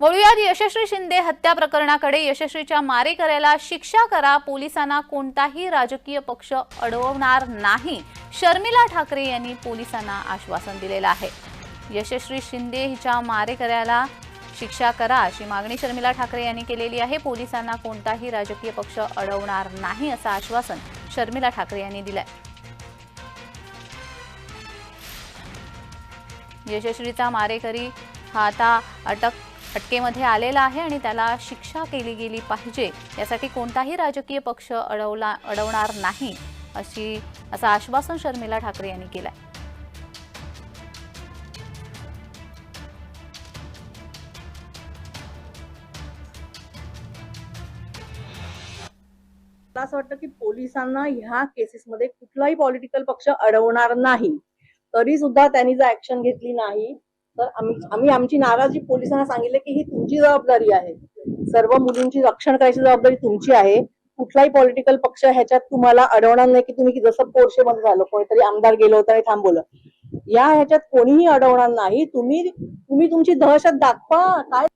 वळूयात. यशस्वी शिंदे हत्या प्रकरणाकडे यशस्वीच्या मारेकऱ्याला शिक्षा करा. पोलिसांना कोणताही राजकीय पक्ष अडवणार नाही. शर्मिला ठाकरे यांनी पोलिसांना आश्वासन दिलेलं आहे. यशस्वी शिंदे हिच्या मारेकऱ्याला शिक्षा करा अशी मागणी शर्मिला ठाकरे यांनी केलेली आहे. पोलिसांना कोणताही राजकीय पक्ष अडवणार नाही असं आश्वासन शर्मिला ठाकरे यांनी दिलंय. यशस्वीचा मारेकरी हा आता अटक अटकेमध्ये आलेला आहे आणि त्याला शिक्षा केली गेली पाहिजे. यासाठी कोणताही राजकीय पक्ष अडवला अडवणार नाही अशी असं आश्वासन शर्मिला ठाकरे यांनी केलंय. मला असं वाटतं की पोलिसांना ह्या केसेसमध्ये कुठलाही पॉलिटिकल पक्ष अडवणार नाही. तरी सुद्धा त्यांनी जर ऍक्शन घेतली नाही तर आम्ही आम्ही आमची नाराजी पोलिसांना सांगितले की ही तुमची जबाबदारी आहे. सर्व मुलींची रक्षण करायची जबाबदारी तुमची आहे. कुठलाही पॉलिटिकल पक्ष ह्याच्यात तुम्हाला अडवणार नाही की तुम्ही जसं पोरशे मध्ये झालं कोणीतरी आमदार गेलो होतं आणि थांबवलं. या ह्याच्यात कोणीही अडवणार नाही. तुम्ही तुम्ही तुमची दहशत दाखवा. काय